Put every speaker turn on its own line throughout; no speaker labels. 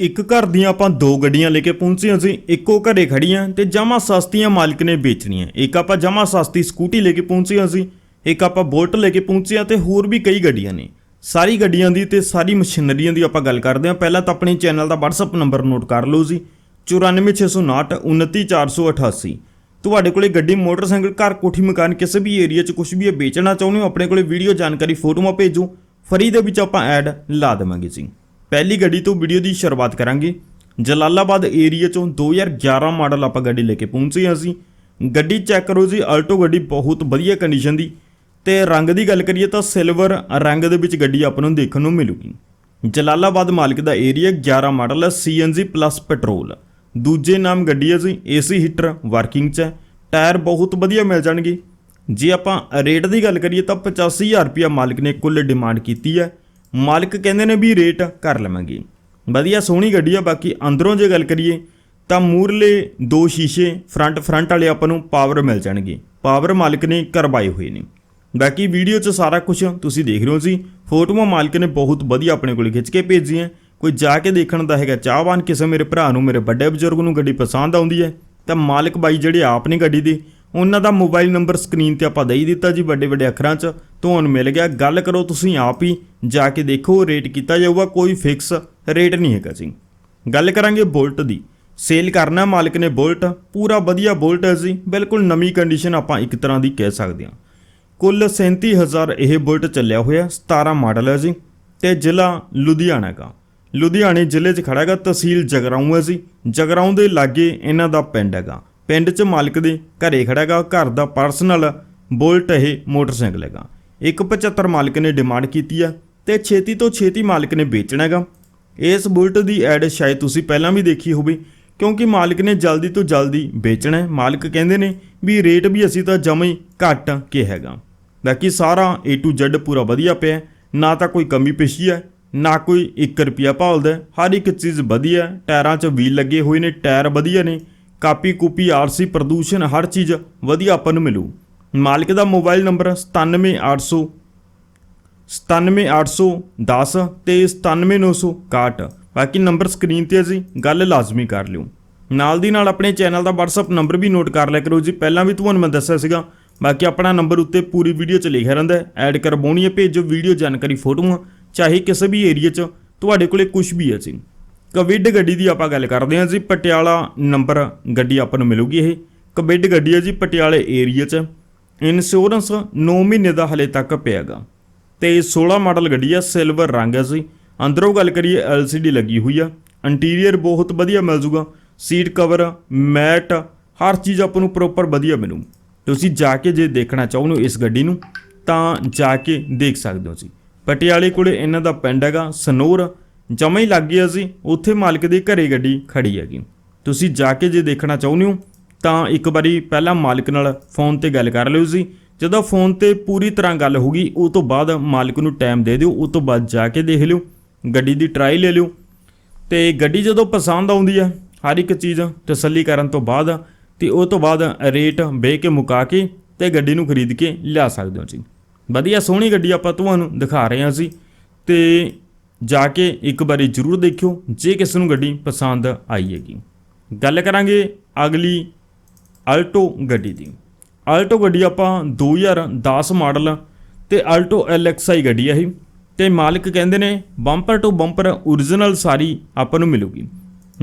ਇੱਕ ਘਰ ਦੀਆਂ ਆਪਾਂ ਦੋ ਗੱਡੀਆਂ ਲੈ ਕੇ ਪਹੁੰਚੇ ਅਸੀਂ ਇੱਕੋ ਘਰੇ ਖੜੀਆਂ ਤੇ ਜਮਾ ਸਸਤੀਆਂ ਮਾਲਕ ਨੇ ਵੇਚਣੀਆਂ। ਇੱਕ ਆਪਾਂ ਜਮਾ ਸਸਤੀ ਸਕੂਟੀ ਲੈ ਕੇ ਪਹੁੰਚੇ ਅਸੀਂ ਇੱਕ ਆਪਾਂ ਬੁਲਟ ਲੈ ਕੇ ਪਹੁੰਚੇ ਹਾਂ ਤੇ ਹੋਰ ਵੀ ਕਈ ਗੱਡੀਆਂ ਨੇ। ਸਾਰੀ ਗੱਡੀਆਂ ਦੀ ਤੇ ਸਾਰੀ ਮਸ਼ੀਨਰੀਆਂ ਦੀ ਆਪਾਂ ਗੱਲ ਕਰਦੇ ਹਾਂ। ਪਹਿਲਾਂ ਤਾਂ ਆਪਣੇ ਚੈਨਲ ਦਾ WhatsApp ਨੰਬਰ ਨੋਟ ਕਰ ਲਓ ਜੀ 94659 29488 ਤੁਹਾਡੇ ਕੋਲੇ ਗੱਡੀ, ਮੋਟਰਸਾਈਕਲ, ਘਰ, ਕੋਠੀ, ਮਕਾਨ, ਕਿਸੇ ਵੀ ਏਰੀਆ 'ਚ ਕੁਝ ਵੀ ਇਹ ਵੇਚਣਾ ਚਾਹੁੰਦੇ ਹੋ, ਆਪਣੇ ਕੋਲੇ ਵੀਡੀਓ ਜਾਣਕਾਰੀ, ਫੋਟੋਆਂ ਭੇਜੋ। ਫਰੀ ਦੇ ਵਿੱਚ ਆਪਾਂ ਐਡ ਲਾ ਦੇਵਾਂਗੇ ਜੀ। ਪਹਿਲੀ ਗੱਡੀ ਤੋਂ ਵੀਡੀਓ ਦੀ ਸ਼ੁਰੂਆਤ ਕਰਾਂਗੇ। ਜਲਾਲਾਬਾਦ ਏਰੀਆ ਚੋਂ 2011 ਮਾਡਲ ਆਪਾਂ ਗੱਡੀ ਲੈ ਕੇ ਪਹੁੰਚੇ ਹਾਂ ਅਸੀਂ। ਗੱਡੀ ਚੈੱਕ ਕਰੋ ਜੀ, ਆਲਟੋ ਗੱਡੀ ਬਹੁਤ ਵਧੀਆ ਕੰਡੀਸ਼ਨ ਦੀ। ਤੇ ਰੰਗ ਦੀ ਗੱਲ ਕਰੀਏ ਤਾਂ ਸਿਲਵਰ ਰੰਗ ਦੇ ਵਿੱਚ ਗੱਡੀ ਆਪਾਂ ਨੂੰ ਦੇਖਣ ਨੂੰ ਮਿਲੂਗੀ। ਜਲਾਲਾਬਾਦ ਮਾਲਕ ਦਾ ਏਰੀਆ 11 ਮਾਡਲ ਹੈ ਸੀਐਨਜੀ ਪਲੱਸ ਪੈਟਰੋਲ ਦੂਜੇ ਨਾਮ ਗੱਡੀ ਹੈ ਜੀ ਏਸੀ ਹੀਟਰ ਵਰਕਿੰਗ 'ਚ ਹੈ। ਟਾਇਰ ਬਹੁਤ ਵਧੀਆ ਮਿਲ ਜਾਣਗੇ। ਜੇ ਆਪਾਂ ਰੇਟ ਦੀ ਗੱਲ ਕਰੀਏ ਤਾਂ 85000 ਰੁਪਇਆ ਮਾਲਕ ਨੇ ਕੁੱਲ ਡਿਮਾਂਡ ਕੀਤੀ ਹੈ। ਮਾਲਕ ਕਹਿੰਦੇ ਨੇ ਵੀ ਰੇਟ ਕਰ ਲਵਾਂਗੇ। ਵਧੀਆ ਸੋਹਣੀ ਗੱਡੀ ਆ, ਬਾਕੀ ਅੰਦਰੋਂ ਜੇ ਗੱਲ ਕਰੀਏ, ਤਾਂ ਮੂਰਲੇ ਦੋ ਸ਼ੀਸ਼ੇ ਫਰੰਟ ਫਰੰਟ ਵਾਲੇ ਆਪਾਂ ਨੂੰ ਪਾਵਰ ਮਿਲ ਜਾਣਗੇ। ਪਾਵਰ ਮਾਲਕ ਨੇ ਕਰਵਾਏ ਹੋਏ ਨੇ। ਬਾਕੀ ਵੀਡੀਓ 'ਚ ਸਾਰਾ ਕੁਝ ਤੁਸੀਂ ਦੇਖ ਰਹੇ ਹੋ ਜੀ। ਫੋਟੋਆਂ ਮਾਲਕ ਨੇ ਬਹੁਤ ਵਧੀਆ ਆਪਣੇ ਕੋਲ ਖਿੱਚ ਕੇ ਭੇਜੀਆਂ। ਕੋਈ ਜਾ ਕੇ ਦੇਖਣ ਦਾ ਹੈਗਾ ਚਾਹਵਾਨ ਕਿਸੇ ਮੇਰੇ ਭਰਾ ਨੂੰ, ਮੇਰੇ ਵੱਡੇ ਬਜ਼ੁਰਗ ਨੂੰ ਗੱਡੀ ਪਸੰਦ ਆਉਂਦੀ ਹੈ, ਤਾਂ ਮਾਲਕ ਬਾਈ ਜਿਹੜੇ ਆਪ ਨੇ ਗੱਡੀ ਦੇ ਉਹਨਾਂ ਦਾ ਮੋਬਾਈਲ ਨੰਬਰ ਸਕਰੀਨ ਤੇ ਆਪਾਂ ਦੇ ਹੀ ਦਿੱਤਾ ਜੀ ਵੱਡੇ ਵੱਡੇ ਅੱਖਰਾਂ 'ਚ। ਤੁਹਾਨੂੰ ਮਿਲ ਗਿਆ। ਗੱਲ ਕਰੋ ਤੁਸੀਂ ਆਪ ਹੀ। ਜਾ ਕੇ ਦੇਖੋ, ਰੇਟ ਕੀਤਾ ਜਾਊਗਾ, ਕੋਈ ਫਿਕਸ ਰੇਟ ਨਹੀਂ ਹੈਗਾ ਜੀ। ਗੱਲ ਕਰਾਂਗੇ ਬੁਲਟ ਦੀ। ਸੇਲ ਕਰਨਾ ਮਾਲਕ ਨੇ ਬੁਲਟ। ਪੂਰਾ ਵਧੀਆ ਬੁਲਟ ਹੈ ਜੀ। ਬਿਲਕੁਲ ਨਵੀਂ ਕੰਡੀਸ਼ਨ ਆਪਾਂ ਇੱਕ ਤਰ੍ਹਾਂ ਦੀ ਕਹਿ ਸਕਦੇ ਹਾਂ। ਕੁੱਲ 37000 ਇਹ ਬੁਲਟ ਚੱਲਿਆ ਹੋਇਆ 17 ਮਾਡਲ ਹੈ ਜੀ। ਤੇ ਜ਼ਿਲ੍ਹਾ ਲੁਧਿਆਣਾ ਦਾ ਲੁਧਿਆਣੇ ਜ਼ਿਲ੍ਹੇ 'ਚ ਖੜਾ ਹੈਗਾ, ਤਹਿਸੀਲ ਜਗਰਾਉਂ ਹੈ ਜੀ। ਜਗਰਾਉਂ ਦੇ ਲਾਗੇ ਇਹਨਾਂ ਦਾ ਪਿੰਡ ਹੈਗਾ। ਪਿੰਡ 'ਚ ਮਾਲਕ ਦੇ ਘਰੇ ਖੜਾ ਹੈਗਾ, ਘਰ ਦਾ ਪਰਸਨਲ ਬੁਲਟ ਇਹ ਮੋਟਰਸਾਈਕਲ ਹੈਗਾ। 175 ਮਾਲਕ ਨੇ ਡਿਮਾਂਡ ਕੀਤੀ ਆ ਤੇ ਛੇਤੀ ਤੋਂ ਛੇਤੀ ਮਾਲਕ ਨੇ ਵੇਚਣਾ ਹੈਗਾ। ਇਸ ਬੁਲਟ ਦੀ ਐਡ ਸ਼ਾਇਦ ਤੁਸੀਂ ਪਹਿਲਾਂ ਵੀ ਦੇਖੀ ਹੋਵੇ, ਕਿਉਂਕਿ ਮਾਲਕ ਨੇ ਜਲਦੀ ਤੋਂ ਜਲਦੀ ਵੇਚਣਾ ਹੈ। ਮਾਲਕ ਕਹਿੰਦੇ ਨੇ ਵੀ ਰੇਟ ਵੀ ਅਸੀਂ ਤਾਂ ਜਮਾਂ ਹੀ ਘੱਟ ਕੇ ਹੈਗਾ। ਬਾਕੀ ਸਾਰਾ A to Z ਪੂਰਾ ਵਧੀਆ ਪਿਆ ਨਾ ਤਾਂ ਕੋਈ ਕਮੀ ਪੇਸ਼ੀ ਹੈ, ਨਾ ਕੋਈ 1 ਰੁਪਿਆ ਭਾਲਦਾ ਹਰ ਇੱਕ ਚੀਜ਼ ਵਧੀਆ ਟਾਇਰਾਂ 'ਚ ਵੀਲ ਲੱਗੇ ਹੋਏ ਨੇ, ਟਾਇਰ ਵਧੀਆ ਨੇ। ਕਾਪੀ ਕੂਪੀ ਆਰਸੀ ਪ੍ਰਦੂਸ਼ਣ, ਹਰ ਚੀਜ਼ ਵਧੀਆ ਆਪਾਂ ਨੂੰ ਮਿਲੂ। ਮਾਲਕ ਦਾ ਮੋਬਾਈਲ ਨੰਬਰ 97800 97810 ਤੇ 97961 ਬਾਕੀ ਨੰਬਰ ਸਕਰੀਨ ਤੇ ਹੈ ਜੀ ਗੱਲ ਲਾਜ਼ਮੀ ਕਰ ਲਿਓ। ਨਾਲ ਦੀ ਨਾਲ ਆਪਣੇ ਚੈਨਲ ਦਾ WhatsApp ਨੰਬਰ ਵੀ ਨੋਟ ਕਰ ਲਿਆ ਕਰੋ ਜੀ। ਪਹਿਲਾਂ ਵੀ ਤੁਹਾਨੂੰ ਮੈਂ ਦੱਸਿਆ ਸੀਗਾ, ਬਾਕੀ ਆਪਣਾ ਨੰਬਰ ਉੱਤੇ ਪੂਰੀ ਵੀਡੀਓ 'ਚ ਲਿਖਿਆ ਰਹਿੰਦਾ ਹੈ। ਐਡ ਕਰਵਾਉਣੀ ਹੈ ਭੇਜੋ ਵੀਡੀਓ ਜਾਣਕਾਰੀ, ਫੋਟੋਆਂ, ਚਾਹੇ ਕਿਸੇ ਵੀ ਏਰੀਆ 'ਚ ਤੁਹਾਡੇ ਕੋਲੇ ਕੁਝ ਵੀ ਹੈ ਜੀ। ਕਵਿਡ ਗੱਡੀ ਦੀ ਆਪਾਂ ਗੱਲ ਕਰਦੇ ਹਾਂ ਜੀ, ਪਟਿਆਲਾ ਨੰਬਰ ਗੱਡੀ ਆਪਾਂ ਨੂੰ ਮਿਲੂਗੀ ਇਹ। ਕਵਿਡ ਗੱਡੀ ਹੈ ਜੀ ਪਟਿਆਲੇ ਏਰੀਆ 'ਚ। ਇੰਸ਼ੋਰੈਂਸ 9 ਮਹੀਨੇ ਦਾ ਹਲੇ ਤੱਕ ਪਿਆਗਾ। ਤੇ 16 ਮਾਡਲ ਗੱਡੀ ਆ ਸਿਲਵਰ ਰੰਗ ਹੈ ਜੀ। ਅੰਦਰੋਂ ਗੱਲ ਕਰੀਏ LCD ਲੱਗੀ ਹੋਈ ਆ। ਇੰਟੀਰੀਅਰ ਬਹੁਤ ਵਧੀਆ ਮਿਲ ਜੂਗਾ। ਸੀਟ ਕਵਰ ਮੈਟ ਹਰ ਚੀਜ਼ ਆਪਾਂ ਨੂੰ ਪ੍ਰੋਪਰ ਵਧੀਆ ਮਿਲੂ। ਤੁਸੀਂ ਜਾ ਕੇ ਜੇ ਦੇਖਣਾ ਚਾਹੁੰਦੇ ਹੋ ਇਸ ਗੱਡੀ ਨੂੰ, ਤਾਂ ਜਾ ਕੇ ਦੇਖ ਸਕਦੇ ਹੋ ਜੀ। ਪਟਿਆਲੇ ਕੋਲੇ ਇਹਨਾਂ ਦਾ ਪਿੰਡ ਹੈਗਾ, ਸਨੋਰ। ਜਮਾ ਹੀ ਲੱਗ ਗਿਆ ਸੀ, ਉੱਥੇ ਮਾਲਕ ਦੇ ਘਰੇ ਗੱਡੀ ਖੜੀ ਹੈਗੀ। ਤੁਸੀਂ ਜਾ ਕੇ ਜੇ ਦੇਖਣਾ ਚਾਹੁੰਦੇ ਹੋ, ਤਾਂ ਇੱਕ ਵਾਰੀ ਪਹਿਲਾਂ ਮਾਲਕ ਨਾਲ ਫੋਨ ਤੇ ਗੱਲ ਕਰ ਲਿਓ ਜੀ। ਜਦੋਂ ਫੋਨ ਤੇ ਪੂਰੀ ਤਰ੍ਹਾਂ ਗੱਲ ਹੋ ਗਈ, ਉਹ ਤੋਂ ਬਾਅਦ ਮਾਲਕ ਨੂੰ ਟਾਈਮ ਦੇ ਦਿਓ, ਉਹ ਤੋਂ ਬਾਅਦ ਜਾ ਕੇ ਦੇਖ ਲਿਓ, ਗੱਡੀ ਦੀ ਟਰਾਈ ਲੈ ਲਿਓ। ਤੇ ਗੱਡੀ ਜਦੋਂ ਪਸੰਦ ਆਉਂਦੀ ਆ ਹਰ ਇੱਕ ਚੀਜ਼ ਤਸੱਲੀ ਕਰਨ ਤੋਂ ਬਾਅਦ, ਤੇ ਉਹ ਤੋਂ ਬਾਅਦ ਰੇਟ ਵੇ ਕੇ ਮੁਕਾ ਕੇ ਤੇ ਗੱਡੀ ਨੂੰ ਖਰੀਦ ਕੇ ਲਿਆ ਸਕਦੇ ਹੋ ਜੀ। ਵਧੀਆ ਸੋਹਣੀ ਗੱਡੀ ਆਪਾਂ ਤੁਹਾਨੂੰ ਦਿਖਾ ਰਹੇ ਹਾਂ ਜੀ। ਤੇ ਜਾ ਕੇ ਇੱਕ ਵਾਰੀ ਜ਼ਰੂਰ ਦੇਖਿਓ, ਜੇ ਕਿਸੇ ਨੂੰ ਗੱਡੀ ਪਸੰਦ ਆਈ ਹੈਗੀ। ਗੱਲ ਕਰਾਂਗੇ ਅਗਲੀ ਆਲਟੋ ਗੱਡੀ ਦੀ। ਆਲਟੋ ਗੱਡੀ ਆਪਾਂ 2010 ਮਾਡਲ ਤੇ ਆਲਟੋ LXI ਗੱਡੀ ਹੈ ਇਹ। ਤੇ ਮਾਲਕ ਕਹਿੰਦੇ ਨੇ ਬੰਪਰ ਟੂ ਬੰਪਰ origignal ਸਾਰੀ ਆਪਾਂ ਨੂੰ ਮਿਲੂਗੀ।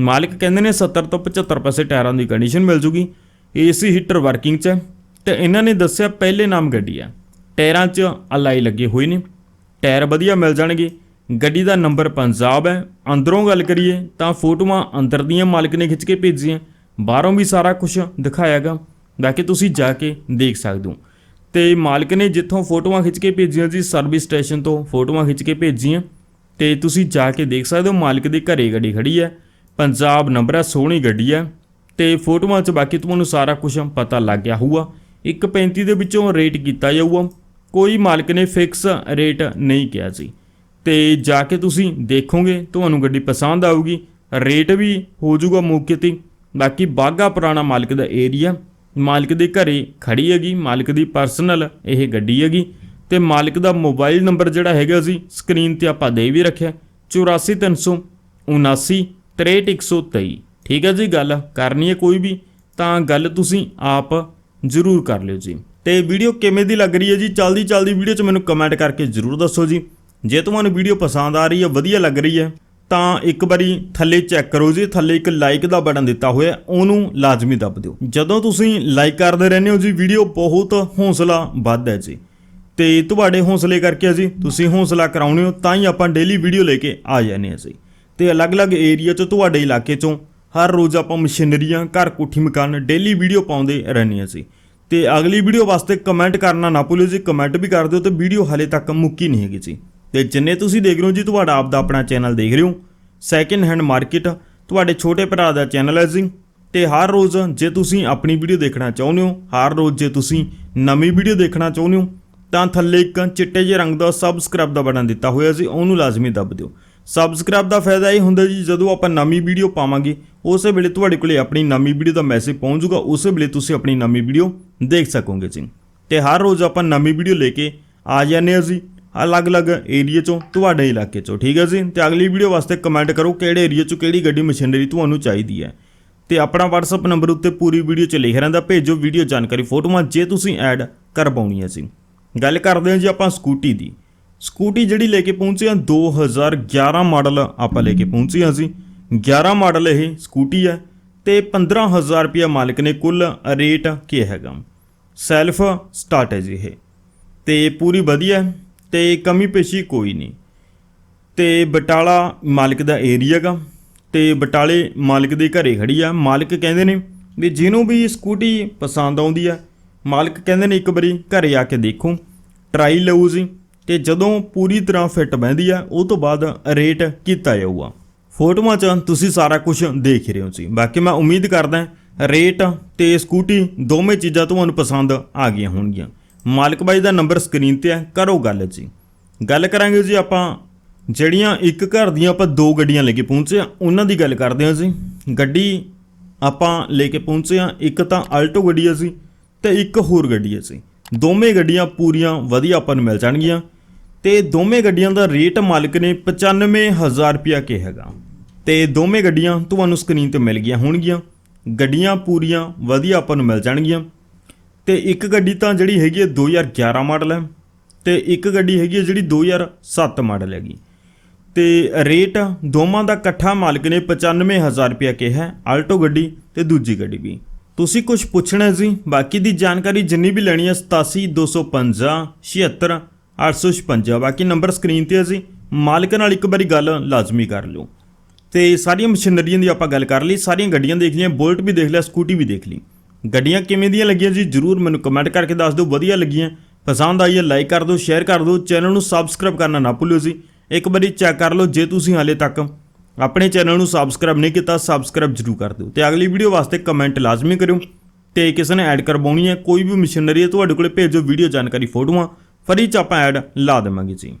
ਮਾਲਕ ਕਹਿੰਦੇ ਨੇ 70 ਤੋਂ 75 ਪੈਸੇ ਟਾਇਰਾਂ ਦੀ ਕੰਡੀਸ਼ਨ ਮਿਲ ਜੂਗੀ। ਏਸੀ ਹੀਟਰ ਵਰਕਿੰਗ 'ਚ ਹੈ। ਤੇ ਇਹਨਾਂ ਨੇ ਦੱਸਿਆ ਪਹਿਲੇ ਨਾਮ ਗੱਡੀ ਆ। ਟਾਇਰਾਂ 'ਚ ਅਲਾਈ ਲੱਗੇ ਹੋਏ ਨੇ। ਟਾਇਰ ਵਧੀਆ ਮਿਲ ਜਾਣਗੇ। ਗੱਡੀ ਦਾ ਨੰਬਰ ਪੰਜਾਬ ਹੈ। ਅੰਦਰੋਂ ਗੱਲ ਕਰੀਏ ਤਾਂ ਫੋਟੋਆਂ ਅੰਦਰ ਦੀਆਂ ਮਾਲਕ ਨੇ ਖਿੱਚ ਕੇ ਭੇਜੀਆਂ। ਬਾਹਰੋਂ ਵੀ ਸਾਰਾ ਕੁਝ ਦਿਖਾਇਆਗਾ। ਬਾਕੀ ਤੁਸੀਂ ਜਾ ਕੇ ਦੇਖ ਸਕਦੇ ਹੋ। ਤੇ ਮਾਲਕ ਨੇ ਜਿੱਥੋਂ ਫੋਟੋਆਂ ਖਿੱਚ ਕੇ ਭੇਜੀਆਂ ਜੀ ਸਰਵਿਸ ਸਟੇਸ਼ਨ ਤੋਂ ਫੋਟੋਆਂ ਖਿੱਚ ਕੇ ਭੇਜੀਆਂ। ਤੇ ਤੁਸੀਂ ਜਾ ਕੇ ਦੇਖ ਸਕਦੇ ਹੋ, ਮਾਲਕ ਦੇ ਘਰੇ ਗੱਡੀ ਖੜੀ ਹੈ। ਪੰਜਾਬ ਨੰਬਰ ਹੈ, ਸੋਹਣੀ ਗੱਡੀ ਹੈ। ਤੇ ਫੋਟੋਆਂ 'ਚ ਬਾਕੀ ਤੁਹਾਨੂੰ ਸਾਰਾ ਕੁਝ ਪਤਾ ਲੱਗ ਗਿਆ ਹੋਊਗਾ। 135 ਦੇ ਵਿੱਚੋਂ ਰੇਟ ਕੀਤਾ ਜਾਊਗਾ। ਕੋਈ ਮਾਲਕ ਨੇ ਫਿਕਸ ਰੇਟ ਨਹੀਂ ਕਿਹਾ ਸੀ। ਤੇ ਜਾ ਕੇ ਤੁਸੀਂ ਦੇਖੋਗੇ, ਤੁਹਾਨੂੰ ਗੱਡੀ ਪਸੰਦ ਆਊਗੀ। ਰੇਟ ਵੀ ਹੋ ਜਾਊਗਾ ਮੌਕੇ ਤੇ। ਬਾਕੀ ਬਾਗਾ ਪੁਰਾਣਾ ਮਾਲਕ ਦਾ ਏਰੀਆ, ਮਾਲਕ ਦੇ ਘਰੇ ਖੜੀ ਹੈਗੀ, ਮਾਲਕ ਦੀ ਪਰਸਨਲ ਇਹ ਗੱਡੀ ਹੈਗੀ। ਤੇ ਮਾਲਕ ਦਾ ਮੋਬਾਈਲ ਨੰਬਰ ਜਿਹੜਾ ਹੈਗਾ ਸੀ ਸਕਰੀਨ ਤੇ ਆਪਾਂ ਦੇ ਵੀ ਰੱਖਿਆ 84379 63123 ਠੀਕ ਹੈ ਜੀ, ਗੱਲ ਕਰਨੀ ਹੈ ਕੋਈ ਵੀ, ਤਾਂ ਗੱਲ ਤੁਸੀਂ ਆਪ ਜ਼ਰੂਰ ਕਰ ਲਿਓ ਜੀ। ਤੇ ਵੀਡੀਓ ਕਿਵੇਂ ਦੀ ਲੱਗ ਰਹੀ ਹੈ ਜੀ ਜਲਦੀ ਜਲਦੀ ਵੀਡੀਓ 'ਚ ਮੈਨੂੰ ਕਮੈਂਟ ਕਰਕੇ ਜ਼ਰੂਰ ਦੱਸੋ ਜੀ। ਜੇ ਤੁਹਾਨੂੰ ਵੀਡੀਓ ਪਸੰਦ ਆ ਰਹੀ ਹੈ, ਵਧੀਆ ਲੱਗ ਰਹੀ ਹੈ, ਤਾਂ ਇੱਕ ਵਾਰੀ ਥੱਲੇ ਚੈੱਕ ਕਰੋ ਜੀ, ਥੱਲੇ ਇੱਕ ਲਾਈਕ ਦਾ ਬਟਨ ਦਿੱਤਾ ਹੋਇਆ, ਉਹਨੂੰ ਲਾਜ਼ਮੀ ਦੱਬ ਦਿਓ। ਜਦੋਂ ਤੁਸੀਂ ਲਾਈਕ ਕਰਦੇ ਰਹਿੰਦੇ ਹੋ ਜੀ, ਵੀਡੀਓ ਬਹੁਤ ਹੌਸਲਾ ਵੱਧਦਾ ਹੈ ਜੀ। ਤੇ ਤੁਹਾਡੇ ਹੌਸਲੇ ਕਰਕੇ ਜੀ, ਤੁਸੀਂ ਹੌਸਲਾ ਕਰਾਉਣੇ ਹੋ, ਤਾਂ ਹੀ ਆਪਾਂ ਡੇਲੀ ਵੀਡੀਓ ਲੈ ਕੇ ਆ ਜਾਂਦੇ ਹਾਂ ਜੀ। ਤੇ ਅਲੱਗ-ਅਲੱਗ ਏਰੀਆ 'ਚ ਤੁਹਾਡੇ ਇਲਾਕੇ 'ਚੋਂ ਹਰ ਰੋਜ਼ ਆਪਾਂ ਮਸ਼ੀਨਰੀਆਂ, ਘਰ ਕੋਠੀ ਮਕਾਨ ਡੇਲੀ ਵੀਡੀਓ ਪਾਉਂਦੇ ਰਹਿੰਦੇ ਹਾਂ ਜੀ। ਤੇ ਅਗਲੀ ਵੀਡੀਓ ਵਾਸਤੇ ਕਮੈਂਟ ਕਰਨਾ ਨਾ ਭੁੱਲਿਓ ਜੀ ਕਮੈਂਟ ਵੀ ਕਰ ਦਿਓ ਤੇ ਵੀਡੀਓ ਹਲੇ ਤੱਕ ਮੁੱਕੀ ਨਹੀਂ ਹੈਗੀ ਜੀ। ਤੇ ਜਿੰਨੇ ਤੁਸੀਂ ਦੇਖ ਰਹੇ ਹੋ ਜੀ ਤੁਹਾਡਾ ਆਪ ਦਾ ਆਪਣਾ ਚੈਨਲ ਦੇਖ ਰਹੇ ਹੋ। ਸੈਕਿੰਡ ਹੈਂਡ ਮਾਰਕੀਟ ਤੁਹਾਡੇ ਛੋਟੇ ਭਰਾ ਦਾ ਚੈਨਲ ਹੈ ਜੀ। ਤੇ ਹਰ ਰੋਜ਼ ਜੇ ਤੁਸੀਂ ਆਪਣੀ ਵੀਡੀਓ ਦੇਖਣਾ ਚਾਹੁੰਦੇ ਹੋ, ਹਰ ਰੋਜ਼ ਜੇ ਤੁਸੀਂ ਨਵੀਂ ਵੀਡੀਓ ਦੇਖਣਾ ਚਾਹੁੰਦੇ ਹੋ, ਤਾਂ ਥੱਲੇ ਇੱਕ ਚਿੱਟੇ ਜਿਹੇ ਰੰਗ ਦਾ ਸਬਸਕ੍ਰਾਈਬ ਦਾ ਬਟਨ ਦਿੱਤਾ ਹੋਇਆ ਸੀ ਉਹਨੂੰ ਲਾਜ਼ਮੀ ਦੱਬ ਦਿਓ। ਸਬਸਕ੍ਰਾਈਬ ਦਾ ਫਾਇਦਾ ਇਹ ਹੁੰਦਾ ਜੀ, ਜਦੋਂ ਆਪਾਂ ਨਵੀਂ ਵੀਡੀਓ ਪਾਵਾਂਗੇ, ਉਸੇ ਵੇਲੇ ਤੁਹਾਡੇ ਕੋਲੇ ਆਪਣੀ ਨਵੀਂ ਵੀਡੀਓ ਦਾ ਮੈਸੇਜ ਪਹੁੰਚ ਜਾਊਗਾ, ਉਸੇ ਵੇਲੇ ਤੁਸੀਂ ਆਪਣੀ ਨਵੀਂ ਵੀਡੀਓ ਦੇਖ ਸਕੋਗੇ ਜੀ। ਤੇ ਹਰ ਰੋਜ਼ ਆਪਾਂ ਨਵੀਂ ਵੀਡੀਓ ਲੈ ਕੇ ਆ ਜਾਂਦੇ ਹਾਂ ਜੀ। ਅਲੱਗ-ਅਲੱਗ ਏਰੀਆ ਚੋਂ ਤੁਹਾਡੇ ਇਲਾਕੇ ਚੋਂ, ਠੀਕ ਹੈ ਜੀ? ਤੇ ਅਗਲੀ ਵੀਡੀਓ ਵਾਸਤੇ ਕਮੈਂਟ ਕਰੋ ਕਿਹੜੇ ਏਰੀਆ ਚੋਂ ਕਿਹੜੀ ਗੱਡੀ ਮਸ਼ੀਨਰੀ ਤੁਹਾਨੂੰ ਚਾਹੀਦੀ ਹੈ। ਤੇ ਆਪਣਾ WhatsApp ਨੰਬਰ ਉੱਤੇ ਪੂਰੀ ਵੀਡੀਓ ਚ ਲਿਖ ਰਹਿੰਦਾ, ਭੇਜੋ ਵੀਡੀਓ ਜਾਣਕਾਰੀ ਫੋਟੋਆਂ ਜੇ ਤੁਸੀਂ ਐਡ ਕਰਵਾਉਣੀਆਂ ਸੀ ਗੱਲ ਕਰਦੇ ਹਾਂ ਜੀ ਆਪਾਂ ਸਕੂਟੀ ਦੀ। ਸਕੂਟੀ ਜਿਹੜੀ ਲੈ ਕੇ ਪਹੁੰਚੇ ਹਾਂ 2011 ਮਾਡਲ ਆਪਾਂ ਲੈ ਕੇ ਪਹੁੰਚੇ ਹਾਂ ਜੀ। 11 ਮਾਡਲ ਇਹ ਸਕੂਟੀ ਹੈ ਤੇ 15000 ਰੁਪਇਆ ਮਾਲਕ ਨੇ ਕੁੱਲ ਰੇਟ ਕੀ ਹੈਗਾ। ਸੈਲਫ ਸਟਾਰਟ ਹੈ ਜੀ ਇਹ। ਤੇ ਪੂਰੀ ਵਧੀਆ ਤੇ ਕਮੀ ਪੇਸ਼ੀ ਕੋਈ ਨਹੀਂ। ਤੇ ਬਟਾਲਾ ਮਾਲਕ ਦਾ ਏਰੀਆ ਗਾ। ਤੇ ਬਟਾਲੇ ਮਾਲਕ ਦੇ ਘਰੇ ਖੜੀ ਆ। ਮਾਲਕ ਕਹਿੰਦੇ ਨੇ ਵੀ ਜਿਹਨੂੰ ਵੀ ਸਕੂਟੀ ਪਸੰਦ ਆਉਂਦੀ ਆ, ਮਾਲਕ ਕਹਿੰਦੇ ਨੇ ਇੱਕ ਵਾਰੀ ਘਰੇ ਆ ਕੇ ਦੇਖੋ। ਟਰਾਈ ਲਓ ਜੀ। ਤੇ ਜਦੋਂ ਪੂਰੀ ਤਰ੍ਹਾਂ ਫਿੱਟ ਬਹਿੰਦੀ ਆ, ਉਹ ਤੋਂ ਬਾਅਦ ਰੇਟ ਕੀਤਾ ਜਾਊਗਾ। ਫੋਟੋਆਂ 'ਚ ਤੁਸੀਂ ਸਾਰਾ ਕੁਝ ਦੇਖ ਰਹੇ ਹੋ ਜੀ। ਬਾਕੀ ਮੈਂ ਉਮੀਦ ਕਰਦਾ ਰੇਟ ਤੇ ਸਕੂਟੀ ਦੋਵੇਂ ਚੀਜ਼ਾਂ ਤੁਹਾਨੂੰ ਪਸੰਦ ਆ ਗਈਆਂ ਹੋਣਗੀਆਂ। ਮਾਲਕ ਬਾਈ ਦਾ ਨੰਬਰ ਸਕਰੀਨ ਤੇ ਹੈ, ਕਰੋ ਗੱਲ ਜੀ। ਗੱਲ ਕਰਾਂਗੇ ਜੀ ਆਪਾਂ, ਜਿਹੜੀਆਂ ਇੱਕ ਘਰ ਦੀਆਂ ਆਪਾਂ ਦੋ ਗੱਡੀਆਂ ਲੈ ਕੇ ਪਹੁੰਚੇ ਆ ਉਹਨਾਂ ਦੀ ਗੱਲ ਕਰਦੇ ਹਾਂ ਜੀ। ਗੱਡੀ ਆਪਾਂ ਲੈ ਕੇ ਪਹੁੰਚੇ ਆ ਇੱਕ ਤਾਂ ਆਲਟੋ ਗੱਡੀ ਆ ਸੀ ਤੇ ਇੱਕ ਹੋਰ ਗੱਡੀ ਆ ਸੀ ਦੋਵੇਂ ਗੱਡੀਆਂ ਪੂਰੀਆਂ ਵਧੀਆ ਆਪਾਂ ਨੂੰ ਮਿਲ ਜਾਣਗੀਆਂ ਤੇ ਦੋਵੇਂ ਗੱਡੀਆਂ ਦਾ ਰੇਟ ਮਾਲਕ ਨੇ 95000 ਰੁਪਇਆ ਕਿਹਾ ਹੈਗਾ। ਤੇ ਦੋਵੇਂ ਗੱਡੀਆਂ ਤੁਹਾਨੂੰ ਸਕਰੀਨ ਤੇ ਮਿਲ ਗਈਆਂ ਹੋਣਗੀਆਂ। ਗੱਡੀਆਂ ਪੂਰੀਆਂ ਵਧੀਆ ਆਪਾਂ ਨੂੰ ਮਿਲ ਜਾਣਗੀਆਂ। ਤੇ ਇੱਕ ਗੱਡੀ ਤਾਂ ਜਿਹੜੀ ਹੈਗੀ ਹੈ 2011 ਮਾਡਲ ਹੈ ਤੇ ਇੱਕ ਗੱਡੀ ਹੈਗੀ ਹੈ ਜਿਹੜੀ 2007 ਮਾਡਲ ਹੈਗੀ। ਤੇ ਰੇਟ ਦੋਵਾਂ ਦਾ ਇਕੱਠਾ ਮਾਲਕ ਨੇ 95000 ਰੁਪਇਆ ਕਿਹਾ ਆਲਟੋ ਗੱਡੀ ਤੇ ਦੂਜੀ ਗੱਡੀ ਵੀ। ਤੁਸੀਂ ਕੁਝ ਪੁੱਛਣਾ ਜੀ? ਬਾਕੀ ਦੀ ਜਾਣਕਾਰੀ ਜਿੰਨੀ ਵੀ ਲੈਣੀ ਹੈ 87250 76 856 ਬਾਕੀ ਨੰਬਰ ਸਕਰੀਨ ਤੇ ਹੈ ਜੀ। ਮਾਲਕ ਨਾਲ ਇੱਕ ਵਾਰੀ ਗੱਲ ਲਾਜ਼ਮੀ ਕਰ ਲਿਓ। ਤੇ ਸਾਰੀਆਂ ਮਸ਼ੀਨਰੀਆਂ ਦੀ ਆਪਾਂ ਗੱਲ ਕਰ ਲਈ, ਸਾਰੀਆਂ ਗੱਡੀਆਂ ਦੇਖ ਲਈਆਂ, ਬੁਲਟ ਵੀ ਦੇਖ ਲਿਆ, ਸਕੂਟੀ ਵੀ ਦੇਖ ਲਈ। ਗੱਡੀਆਂ ਕਿਵੇਂ ਦੀਆਂ ਲੱਗੀਆਂ ਜੀ? ਜਰੂਰ ਮੈਨੂੰ ਕਮੈਂਟ ਕਰਕੇ ਦੱਸ ਦਿਓ, ਵਧੀਆ ਲੱਗੀਆਂ। ਪਸੰਦ ਆਈ ਹੈ ਲਾਈਕ ਕਰ ਦਿਓ ਸ਼ੇਅਰ ਕਰ ਦਿਓ। ਚੈਨਲ ਨੂੰ ਸਬਸਕ੍ਰਾਈਬ ਕਰਨਾ ਨਾ ਭੁੱਲਿਓ ਜੀ। ਇੱਕ ਵਾਰੀ ਚੈੱਕ ਕਰ ਲਓ ਜੇ ਤੁਸੀਂ ਹਾਲੇ ਤੱਕ ਆਪਣੇ ਚੈਨਲ ਨੂੰ ਸਬਸਕ੍ਰਾਈਬ ਨਹੀਂ ਕੀਤਾ ਸਬਸਕ੍ਰਾਈਬ ਜਰੂਰ ਕਰ ਦਿਓ। ਤੇ ਅਗਲੀ ਵੀਡੀਓ ਵਾਸਤੇ ਕਮੈਂਟ ਲਾਜ਼ਮੀ ਕਰਿਓ। ਤੇ ਕਿਸੇ ਨੇ ਐਡ ਕਰਵਾਉਣੀ ਹੈ, ਕੋਈ ਵੀ ਮਸ਼ੀਨਰੀ ਹੈ, ਤੁਹਾਡੇ ਕੋਲੇ ਭੇਜੋ ਵੀਡੀਓ ਜਾਣਕਾਰੀ ਫੋਟੋਆਂ। ਫਰੀ ਚ ਆਪਾਂ ਐਡ ਲਾ ਦੇਵਾਂਗੇ ਜੀ।